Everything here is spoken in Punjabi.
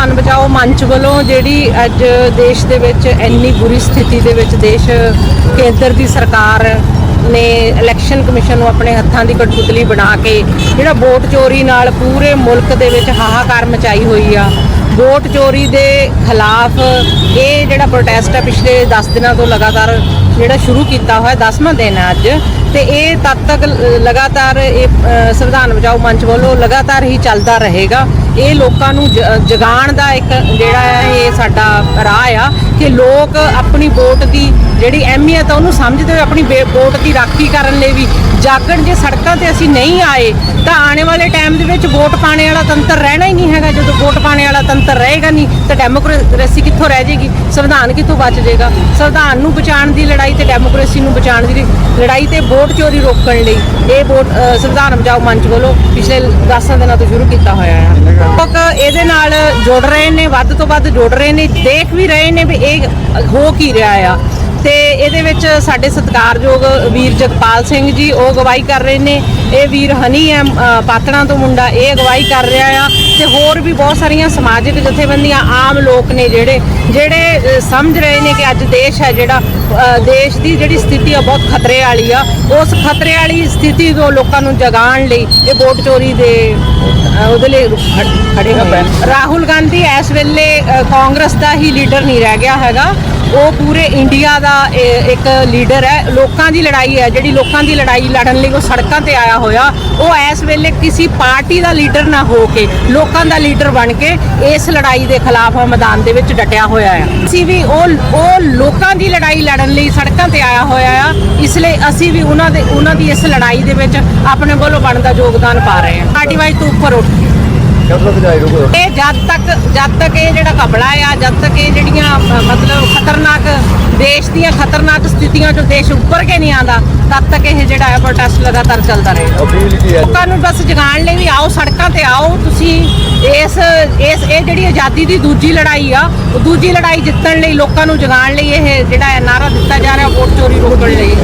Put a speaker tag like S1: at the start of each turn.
S1: ਸੰਵਿਧਾਨ ਬਚਾਓ ਮੰਚ ਵੱਲੋਂ ਜਿਹੜੀ ਅੱਜ ਦੇਸ਼ ਦੇ ਵਿੱਚ ਇੰਨੀ ਬੁਰੀ ਸਥਿਤੀ ਦੇ ਵਿੱਚ ਦੇਸ਼ ਕੇਂਦਰ ਦੀ ਸਰਕਾਰ ਨੇ ਇਲੈਕਸ਼ਨ ਕਮਿਸ਼ਨ ਨੂੰ ਆਪਣੇ ਹੱਥਾਂ ਦੀ ਕਠਪੁਤਲੀ ਬਣਾ ਕੇ ਜਿਹੜਾ ਵੋਟ ਚੋਰੀ ਨਾਲ ਪੂਰੇ ਮੁਲਕ ਦੇ ਵਿੱਚ ਹਾਹਾਕਾਰ ਮਚਾਈ ਹੋਈ ਆ। ਵੋਟ ਚੋਰੀ ਦੇ ਖਿਲਾਫ ਇਹ ਜਿਹੜਾ ਪ੍ਰੋਟੈਸਟ ਹੈ ਪਿਛਲੇ 10 ਦਿਨਾਂ ਤੋਂ ਲਗਾਤਾਰ ਜਿਹੜਾ ਸ਼ੁਰੂ ਕੀਤਾ ਹੋਇਆ 10ਵਾਂ ਦਿਨ ਹੈ ਅੱਜ, ਤੇ ਇਹ ਤਦ ਤੱਕ ਲਗਾਤਾਰ ਇਹ ਸੰਵਿਧਾਨ ਬਚਾਓ ਮੰਚ ਵੱਲੋਂ ਲਗਾਤਾਰ ਹੀ ਚੱਲਦਾ ਰਹੇਗਾ। ਇਹ ਲੋਕਾਂ ਨੂੰ ਜ- ਜਗਾਉਣ ਦਾ ਇੱਕ ਜਿਹੜਾ ਹੈ, ਇਹ ਸਾਡਾ ਰਾਹ ਆ ਕਿ ਲੋਕ ਆਪਣੀ ਵੋਟ ਦੀ ਜਿਹੜੀ ਅਹਿਮੀਅਤ ਆ, ਉਹਨੂੰ ਸਮਝਦੇ ਹੋਏ ਆਪਣੀ ਬੇ- ਵੋਟ ਦੀ ਰਾਖੀ ਕਰਨ ਲਈ ਵੀ ਜਾਗਣ ਜੇ ਸੜਕਾਂ ਤੇ ਅਸੀਂ ਨਹੀਂ ਆਏ, ਤਾਂ ਆਉਣ ਵਾਲੇ ਟਾਈਮ ਦੇ ਵਿੱਚ ਵੋਟ ਪਾਣੇ ਵਾਲਾ ਤੰਤਰ ਰਹਿਣਾ ਹੀ ਨਹੀਂ ਹੈਗਾ। ਜਦੋਂ ਵੋਟ ਪਾਣੇ ਵਾਲਾ ਤੰਤਰ ਰਹੇਗਾ ਨਹੀਂ, ਤਾਂ ਡੈਮੋਕ੍ਰੇਸੀ ਕਿੱਥੋਂ ਰਹਿ ਜਾਏਗੀ ਸੰਵਿਧਾਨ ਕਿੱਥੋਂ ਬਚ ਜਾਏਗਾ ਸੰਵਿਧਾਨ ਨੂੰ ਬਚਾਉਣ ਦੀ ਲੜਾਈ ਤੇ ਡੈਮੋਕ੍ਰੇਸੀ ਨੂੰ ਬਚਾਉਣ ਦੀ ਲੜਾਈ ਤੇ ਵੋਟ ਚੋਰੀ ਰੋਕਣ ਲਈ ਇਹ ਵੋਟ ਸੰਵਿਧਾਨ ਬਚਾਓ ਮੰਚ ਵੱਲੋਂ ਪਿਛਲੇ 10 ਦਿਨਾਂ ਤੋਂ ਸ਼ੁਰੂ ਕੀਤਾ ਹੋਇਆ ਹੈ। ਲੋਕ ਇਹਦੇ ਨਾਲ ਜੁੜ ਰਹੇ ਨੇ, ਵੱਧ ਤੋਂ ਵੱਧ ਜੁੜ ਰਹੇ ਨੇ, ਦੇਖ ਵੀ ਰਹੇ ਨੇ ਵੀ ਇਹ ਹੋ ਕੀ ਰਿਹਾ ਆ। ਤੇ ਇਹਦੇ ਵਿੱਚ ਸਾਡੇ ਸਤਿਕਾਰਯੋਗ ਵੀਰ ਜਗਪਾਲ ਸਿੰਘ ਜੀ ਉਹ ਅਗਵਾਈ ਕਰ ਰਹੇ ਨੇ। ਇਹ ਵੀਰ ਹਨੀ ਅ, ਪਾਤੜਾਂ ਤੋਂ ਮੁੰਡਾ ਇਹ ਅਗਵਾਈ ਕਰ ਰਿਹਾ ਆ। ਤੇ ਹੋਰ ਵੀ ਬਹੁਤ ਸਾਰੀਆਂ ਸਮਾਜਿਕ ਜਥੇਬੰਦੀਆਂ ਆਮ ਲੋਕ ਨੇ ਜਿਹੜੇ ਜਿਹੜੇ ਸਮਝ ਰਹੇ ਨੇ ਕਿ ਅੱਜ ਦੇਸ਼ ਹੈ ਜਿਹੜਾ ਦੇਸ਼ ਦੀ ਜਿਹੜੀ ਸਥਿਤੀ ਆ ਬਹੁਤ ਖਤਰੇ ਵਾਲੀ ਆ। ਉਸ ਖਤਰੇ ਵਾਲੀ ਸਥਿਤੀ ਤੋਂ ਲੋਕਾਂ ਨੂੰ ਜਗਾਉਣ ਲਈ ਇਹ ਵੋਟ ਚੋਰੀ ਦੇ ਉਹਦੇ ਲਈ ਖੜ- ਹੋਏ। ਰਾਹੁਲ ਗਾਂਧੀ ਇਸ ਵੇਲੇ ਕਾਂਗਰਸ ਦਾ ਹੀ ਲੀਡਰ ਨਹੀਂ ਰਹਿ ਗਿਆ ਹੈਗਾ। ਉਹ ਪੂਰੇ ਇੰਡੀਆ ਦਾ ਇੱਕ ਲੀਡਰ ਹੈ। ਲੋਕਾਂ ਦੀ ਲੜਾਈ ਹੈ। ਜਿਹੜੀ ਲੋਕਾਂ ਦੀ ਲੜਾਈ ਲੜਨ ਲਈ ਉਹ ਸੜਕਾਂ ਤੇ ਆਇਆ ਹੋਇਆ, ਉਹ ਇਸ ਵੇਲੇ ਕਿਸੇ ਪਾਰਟੀ ਦਾ ਲੀਡਰ ਨਾ ਹੋ ਕੇ, ਲੋਕਾਂ ਦਾ ਲੀਡਰ ਬਣ ਕੇ ਇਸ ਲੜਾਈ ਦੇ ਖਿਲਾਫ ਮੈਦਾਨ ਦੇ ਵਿੱਚ ਡਟਿਆ ਹੋਇਆ ਹੈ ਅਸੀਂ ਵੀ ਉਹ ਉਹ ਲੋਕਾਂ ਦੀ ਲੜਾਈ ਲੜਨ ਲਈ ਸੜਕਾਂ ਤੇ ਆਇਆ ਹੋਇਆ ਆ। ਇਸ ਲਈ ਅਸੀਂ ਵੀ ਉਹਨਾਂ ਦੇ, ਉਹਨਾਂ ਦੀ ਇਸ ਲੜਾਈ ਦੇ ਵਿੱਚ ਆਪਣੇ ਵੱਲੋਂ ਬਣਦਾ ਯੋਗਦਾਨ ਪਾ ਰਹੇ ਹਾਂ। ਪਾਰਟੀ ਵਾਈਜ਼ ਤੋਂ ਉੱਪਰ ਉੱਠ ਕੇ
S2: ਕਦ ਤੱਕ ਜਾਈ ਰੁਕੋ।
S1: ਇਹ ਜਦ ਤੱਕ ਜਦ ਤੱਕ ਇਹ ਜਿਹੜਾ ਕਬਲਾ ਆ ਜਦ ਤੱਕ ਇਹ ਜਿਹੜੀਆਂ ਅ, ਮਤਲਬ ਖਤਰਨਾਕ ਦੇਸ਼ ਦੀਆਂ ਖਤਰਨਾਕ ਸਥਿਤੀਆਂ ਚੋਂ ਦੇਸ਼ ਉੱਪਰ ਕੇ ਨਹੀਂ ਆਂਦਾ ਤਦ ਤੱਕ ਇਹ ਜਿਹੜਾ ਹੈ ਪ੍ਰੋਟੈਸਟ ਲਗਾਤਾਰ ਚੱਲਦਾ ਰਹੇਗਾ
S2: ਅਪੀਲ ਕੀ ਹੈ?
S1: ਲੋਕਾਂ ਨੂੰ ਬਸ ਜਗਾਉਣ ਲਈ ਵੀ ਆਓ ਸੜਕਾਂ ਤੇ ਆਓ ਤੁਸੀਂ ਇਸ ਇਸ ਇਹ ਜਿਹੜੀ ਆਜ਼ਾਦੀ ਦੀ ਦੂਜੀ ਲੜਾਈ ਆ ਉਹ ਦੂਜੀ ਲੜਾਈ ਜਿੱਤਣ ਲਈ ਲੋਕਾਂ ਨੂੰ ਜਗਾਉਣ ਲਈ ਇਹ ਜਿਹੜਾ ਹੈ ਨਾਰਾ ਦਿੱਤਾ ਜਾ ਰਿਹਾ ਵੋਟ ਚੋਰੀ ਰੋਕਣ ਲਈ।